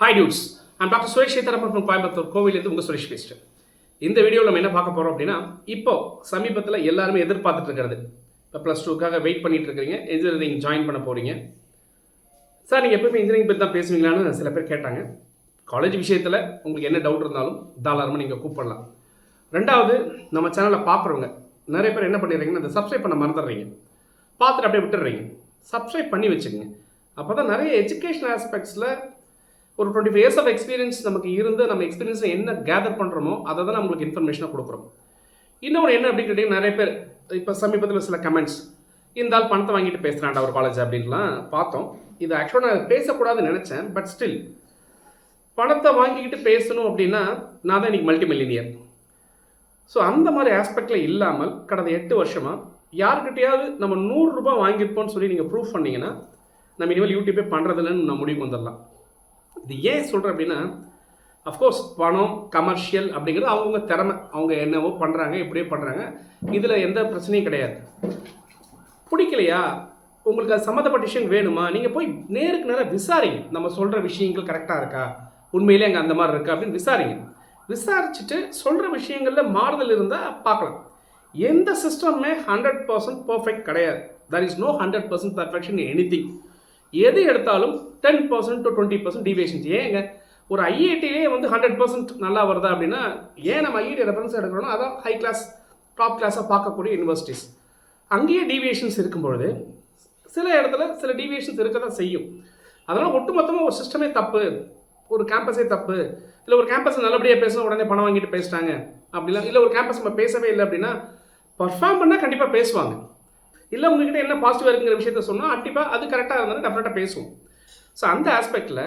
Hi dudes நான் doctor Suresh Seetharaman from Coimbatore கோவிலேருந்து உங்கள் சுரேஷ் பேசுகிறேன் இந்த வீடியோவில் நம்ம என்ன பார்க்க போகிறோம் அப்படின்னா இப்போ சமீபத்தில் எல்லாருமே எதிர்பார்த்துட்டு இருக்கிறது. இப்போ ப்ளஸ் டூக்காக வெயிட் பண்ணிட்டு இருக்கிறீங்க இன்ஜினியரிங் ஜாயின் பண்ண போகிறீங்க சார் நீங்கள் எப்பவுமே இன்ஜினியரிங் பற்றி தான் பேசுவீங்களான்னு சில பேர் கேட்டாங்க. காலேஜ் விஷயத்தில் உங்களுக்கு என்ன டவுட் இருந்தாலும் தாராளமாக நீங்கள் கூப்பிடலாம். ரெண்டாவது நம்ம சேனலை பார்க்குறவங்க நிறைய பேர் என்ன பண்ணிடுறீங்கன்னா அந்த சப்ஸ்கிரைப் பண்ண மறந்துடுறீங்க. பார்த்துட்டு அப்படியே விட்டுடுறீங்க. சப்ஸ்கிரைப் பண்ணி வச்சுக்கோங்க. அப்போ தான் நிறைய எஜுகேஷன் ஆஸ்பெக்ட்ஸில் ஒரு twenty five years of experience நமக்கு இருந்து நம்ம எக்ஸ்பீரியன்ஸை என்ன கேதர் பண்ணுறோமோ அதை தான் நம்மளுக்கு இன்ஃபர்மேஷனாக கொடுக்குறோம். இன்னொரு என்ன அப்படின்னு கேட்டிங்கன்னா நிறைய பேர் இப்போ சமீபத்தில் சில கமெண்ட்ஸ் இந்த ஆள் பணத்தை வாங்கிட்டு பேசுகிறான்டா ஒரு காலேஜ் அப்படின்லாம் பார்த்தோம். இது ஆக்சுவலாக நான் பேசக்கூடாதுன்னு நினச்சேன் பட் ஸ்டில் பணத்தை வாங்கிக்கிட்டு பேசணும் அப்படின்னா நான் தான் இன்றைக்கி மல்டி மில்லினியர் ஸோ அந்த மாதிரி ஆஸ்பெக்டில் இல்லாமல் கடந்த எட்டு வருஷமாக யார்கிட்டையாவது நம்ம நூறுரூபா வாங்கியிருப்போம்னு சொல்லி நீங்கள் ப்ரூஃப் பண்ணீங்கன்னா நம்ம இனிமேல் யூடியூப்பே பண்ணுறதில்லன்னு நம்ம முடிவுக்கு வந்துடலாம். இது ஏன் சொல்கிறேன் அப்படின்னா அஃப்கோர்ஸ் பணம் கமர்ஷியல் அப்படிங்கிறது அவங்கவுங்க திறமை. அவங்க என்னவோ பண்ணுறாங்க இப்படியே பண்ணுறாங்க இதில் எந்த பிரச்சனையும் கிடையாது. பிடிக்கலையா? உங்களுக்கு அது சம்மந்தப்பட்ட விஷயம் வேணுமா? நீங்கள் போய் நேருக்கு நேராக விசாரிங்க. நம்ம சொல்கிற விஷயங்கள் கரெக்டாக இருக்கா? உண்மையிலே அங்கே அந்த மாதிரி இருக்கா? அப்படின்னு விசாரிங்க. விசாரிச்சுட்டு சொல்கிற விஷயங்களில் மாறுதல் இருந்தால் பார்க்கலாம். எந்த சிஸ்டமுமே ஹண்ட்ரட் பர்சன்ட் பர்ஃபெக்ட் கிடையாது. There is no hundred percent perfection anything எது எடுத்தாலும் ten percent to twenty percent deviations ஏங்க ஒரு ஐஐடிலே வந்து ஹண்ட்ரட் பர்சன்ட் நல்லா வருதா அப்படின்னா ஏன் நம்ம ஐஐடி ரெஃபரன்ஸ் எடுக்கிறோம்னா அதான் ஹை கிளாஸ் டாப் கிளாஸாக பார்க்கக்கூடிய யூனிவர்சிட்டிஸ் அங்கேயே டீவியேஷன்ஸ் இருக்கும்பொழுது சில இடத்துல சில டீவியேஷன்ஸ் இருக்க தான் செய்யும். அதனால் ஒட்டுமொத்தமாக ஒரு சிஸ்டமே தப்பு ஒரு கேம்பஸே தப்பு இல்லை ஒரு கேம்பஸ் நல்லபடியாக பேசணும் உடனே பணம் வாங்கிட்டு பேசிட்டாங்க அப்படிலாம் இல்லை ஒரு கேம்பஸ் நம்ம பேசவே இல்லை அப்படின்னா பர்ஃபார்ம் பண்ணால் கண்டிப்பாக பேசுவாங்க. இல்லை உங்ககிட்ட என்ன பாசிட்டிவாக இருக்குங்கிற விஷயத்த சொன்னால் கண்டிப்பாக அது கரெக்டாக இருந்தாலும் டெஃபினட்டாக பேசுவோம். ஸோ அந்த ஆஸ்பெக்டில்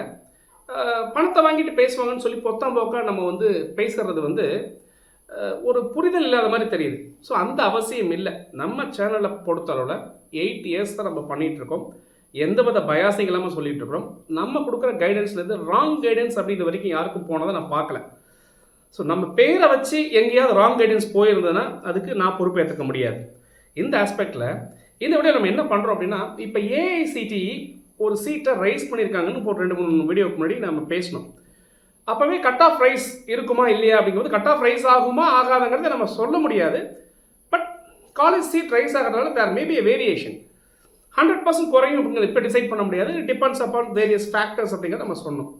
பணத்தை வாங்கிட்டு பேசுவாங்கன்னு சொல்லி பொத்தாம் போக்கா நம்ம வந்து பேசுகிறது வந்து ஒரு புரிதல் இல்லாத மாதிரி தெரியுது. ஸோ அந்த அவசியம் இல்லை. நம்ம சேனலை பொறுத்தளவில் எயிட் இயர்ஸ் தான் நம்ம பண்ணிகிட்டு இருக்கோம். எந்த வித பயாசிங் இல்லாமல் சொல்லிகிட்டு இருக்கிறோம். நம்ம கொடுக்குற கைடன்ஸ்லேருந்து ராங் கைடன்ஸ் அப்படிங்கிற வரைக்கும் யாருக்கும் போனதை நான் பார்க்கல. ஸோ நம்ம பேரை வச்சு எங்கேயாவது ராங் கைடன்ஸ் போயிருந்ததுன்னா அதுக்கு நான் பொறுப்பேற்றுக்க முடியாது. இந்த ஆஸ்பெக்டில் இந்த விட நம்ம என்ன பண்ணுறோம் அப்படின்னா இப்போ ஏஐசிடிஇ ஒரு சீட்டை ரைஸ் பண்ணியிருக்காங்கன்னு ஒரு ரெண்டு மூணு வீடியோக்கு முன்னாடி நம்ம பேசணும் அப்போவே கட் ஆஃப் ரைஸ் இருக்குமா இல்லையா அப்படிங்கும்போது கட் ஆஃப் ரைஸ் ஆகுமா ஆகாதங்கிறத நம்ம சொல்ல முடியாது. பட் காலேஜ் சீட் ரைஸ் ஆகிறதுனால there maybe a variation hundred percent குறையும் அப்படிங்கிறது இப்போ டிசைட் பண்ண முடியாது. டிபெண்ட்ஸ் அப்பான் வேரியஸ் ஃபேக்டர்ஸ் அப்படிங்கிறத நம்ம சொன்னோம்.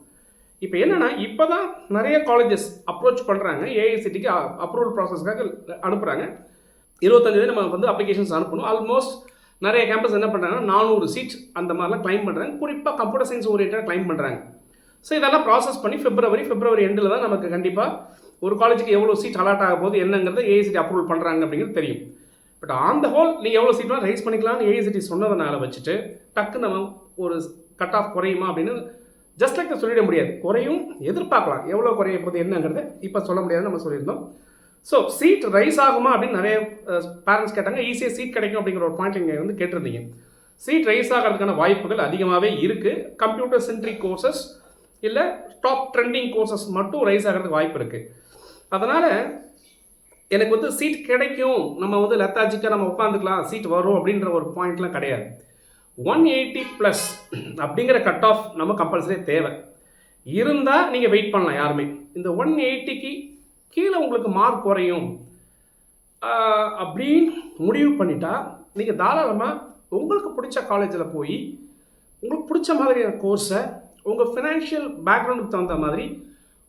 இப்போ என்னென்னா இப்போ தான் நிறைய காலேஜஸ் அப்ரோச் பண்ணுறாங்க ஏஐசிடிக்கு அப்ரூவல் ப்ராசஸ்க்காக அனுப்புகிறாங்க இருபத்தஞ்சு நம்ம வந்து அப்ளிகேஷன்ஸ் அனுப்பணும். ஆல்மோஸ்ட் நிறைய கேம்பஸ் என்ன பண்ணுறாங்கன்னா நானூறு சீட் அந்த மாதிரிலாம் கிளைம் பண்ணுறாங்க குறிப்பாக கம்ப்யூட்டர் சயின்ஸ் ஓரியன்டாக கிளைம் பண்ணுறாங்க ஸோ இதெல்லாம் ப்ராசஸ் பண்ணி பிப்ரவரி பிப்ரவரி எண்டில் தான் நமக்கு கண்டிப்பாக ஒரு காலேஜுக்கு எவ்வளோ சீட் அலாட் ஆக போகுது என்னங்கிறத ஏஐசிடி அப்ரூவல் பண்ணுறாங்க அப்படிங்கிறது தெரியும். பட் ஆன் த ஹோல் நீங்கள் எவ்வளோ சீட்லாம் ரைஸ் பண்ணிக்கலாம்னு ஏஐசிடி சொன்னதுனால வச்சுட்டு டக்கு நம்ம ஒரு கட் ஆஃப் குறையுமா அப்படின்னு ஜஸ்ட் லைக் சொல்லிட முடியாது. குறையும் எதிர்பார்க்கலாம். எவ்வளோ குறைய போகுது என்னங்கிறத இப்போ சொல்ல முடியாதுன்னு நம்ம சொல்லியிருந்தோம். ஸோ சீட் ரைஸ் ஆகுமா அப்படின்னு நிறைய பேரண்ட்ஸ் கேட்டாங்க ஈஸியாக சீட் கிடைக்கும் அப்படிங்கிற ஒரு பாயிண்ட் நீங்கள் வந்து கேட்டிருந்தீங்க. சீட் ரைஸ் ஆகிறதுக்கான வாய்ப்புகள் அதிகமாகவே இருக்குது கம்ப்யூட்டர் சென்ட்ரிக் கோர்சஸ் இல்லை டாப் ட்ரெண்டிங் கோர்சஸ் மட்டும் ரைஸ் ஆகிறதுக்கு வாய்ப்பு இருக்குது அதனால் எனக்கு வந்து சீட் கிடைக்கும். நம்ம வந்து லெத்தாஜிக்காக நம்ம உட்காந்துக்கலாம் சீட் வரும் அப்படின்ற ஒரு பாயிண்ட்லாம் கிடையாது. ஒன் எயிட்டி ப்ளஸ் அப்படிங்கிற கட் ஆஃப் நம்ம கம்பல்சரி தேவை. இருந்தால் நீங்கள் வெயிட் பண்ணலாம் யாருமே. இந்த ஒன் எயிட்டிக்கு கீழே உங்களுக்கு மார்க் குறையும். அப்படின்னு முடிவு பண்ணிட்டா நீங்கள் தாராளமாக உங்களுக்கு பிடிச்ச காலேஜில் போய் உங்களுக்கு பிடிச்ச மாதிரியான கோர்ஸை உங்கள் ஃபினான்ஷியல் பேக்ரவுண்டுக்கு தகுந்த மாதிரி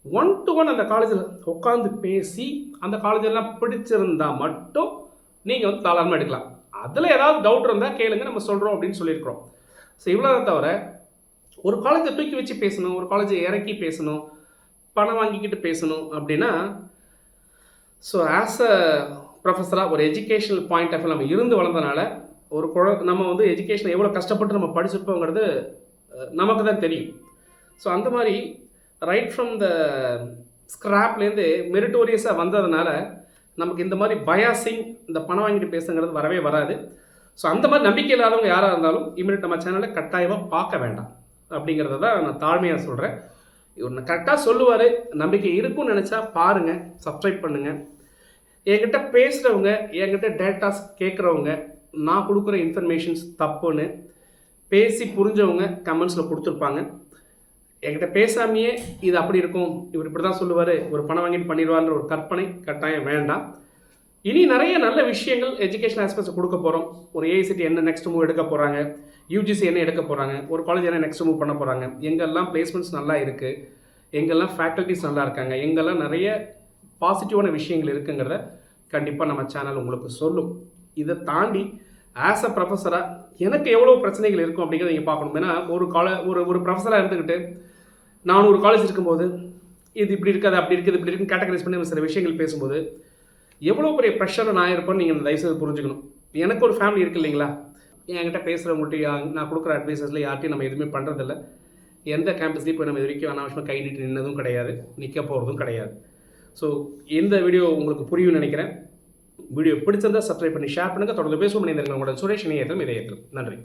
ஒன் டு ஒன் அந்த காலேஜில் உட்காந்து பேசி அந்த காலேஜெல்லாம் பிடிச்சிருந்தா மட்டும் நீங்கள் வந்து தாராளமாக எடுக்கலாம். அதில் ஏதாவது டவுட் இருந்தால் கேளுங்க நம்ம சொல்கிறோம் அப்படின்னு சொல்லியிருக்கிறோம். ஸோ இவ்வளோ தவிர ஒரு காலேஜை தூக்கி வச்சு பேசணும் ஒரு காலேஜை இறக்கி பேசணும் பணம் வாங்கிக்கிட்டு பேசணும் அப்படின்னா ஸோ ஆஸ் அ ப்ரொஃபஸராக ஒரு எஜுகேஷனல் பாயிண்ட் ஆஃப் நம்ம இருந்து வளர்ந்தனால ஒரு குழ நம்ம வந்து எஜுகேஷன் எவ்வளோ கஷ்டப்பட்டு நம்ம படிச்சிருப்போங்கிறது நமக்கு தான் தெரியும். ஸோ அந்த மாதிரி ரைட் ஃப்ரம் த ஸ்க்ராப்லேருந்து மெரிட்டோரியஸாக வந்ததுனால நமக்கு இந்த மாதிரி பயாசிங் இந்த பணம் வாங்கிட்டு பேசுங்கிறது வரவே வராது. ஸோ அந்த மாதிரி நம்பிக்கை இல்லாதவங்க யாராக இருந்தாலும் இமீடியட் நம்ம சேனலை கட்டாயமாக பார்க்க வேண்டாம். அப்படிங்கிறத தான் நான் தாழ்மையாக சொல்கிறேன் இவர் கரெக்டாக சொல்லுவார் நம்பிக்கை இருக்கும்னு நினச்சா பாருங்கள் சப்ஸ்கிரைப் பண்ணுங்கள் என்கிட்ட பேசுகிறவங்க என்கிட்ட டேட்டாஸ் கேட்குறவங்க நான் கொடுக்குற இன்ஃபர்மேஷன்ஸ் தப்புன்னு பேசி புரிஞ்சவங்க கமெண்ட்ஸில் கொடுத்துருப்பாங்க. என்கிட்ட பேசாமையே இது அப்படி இருக்கும் இவர் இப்படி தான் சொல்லுவார் ஒரு பணம் வாங்கிட்டு பண்ணிடுவார்ன்ற ஒரு கற்பனை கட்டாயம் வேண்டாம். இனி நிறைய நல்ல விஷயங்கள் எஜுகேஷன் ஆஸ்பெக்ட்ஸ் கொடுக்க போகிறோம் ஒரு ஏஐசிடி என்ன நெக்ஸ்ட் மூவ் எடுக்க போகிறாங்க யூஜிசி என்ன எடுக்க போகிறாங்க ஒரு காலேஜ் என்ன நெக்ஸ்ட் மூவ் பண்ண போகிறாங்க எங்கெல்லாம் பிளேஸ்மெண்ட்ஸ் நல்லா இருக்குது எங்கெல்லாம் ஃபேக்கல்ட்டிஸ் நல்லா இருக்காங்க எங்கெல்லாம் நிறைய பாசிட்டிவான விஷயங்கள் இருக்குங்கிறத கண்டிப்பாக நம்ம சேனல் உங்களுக்கு சொல்லும். இதை தாண்டி ஆஸ் அ ப்ரொஃபஸராக எனக்கு எவ்வளோ பிரச்சனைகள் இருக்கும் அப்படிங்கிறத நீங்கள் பார்க்கணும். ஏன்னா ஒரு கால ஒரு ஒரு ப்ரொஃபஸராக இருந்துக்கிட்டு நான் ஒரு காலேஜ் இருக்கும்போது இது இப்படி இருக்காது அப்படி இருக்குது இப்படி இருக்குன்னு கேட்டகரைஸ் பண்ணி சில விஷயங்கள் பேசும்போது எவ்வளோ பெரிய ப்ரெஷரில் நான் இருப்பேன்னு நீங்கள் தயவுசெய்து புரிஞ்சுக்கணும். எனக்கு ஒரு ஃபேமிலி இருக்கு இல்லைங்களா? என்கிட்ட பேசுகிறவங்கள்ட்ட நான் கொடுக்குற அட்வைசஸில் யார்ட்டையும் நம்ம எதுவுமே பண்ணுறதில்ல எந்த கேம்பஸ்லேயும் போய் நம்ம இது வரைக்கும் அனாவசியமாக கை நீட்டு நின்னதும் கிடையாது நிற்க போகிறதும் கிடையாது. ஸோ இந்த வீடியோ உங்களுக்கு புரியும்னு நினைக்கிறேன். வீடியோ பிடிச்சிருந்தா சப்ஸ்கிரைப் பண்ணி ஷேர் பண்ணுங்கள் தொடர்ந்து பேசுவோம். இணைந்திருங்க உங்களோட சுரேஷ் இணையத்திலும் இதயத்திலும் நன்றி.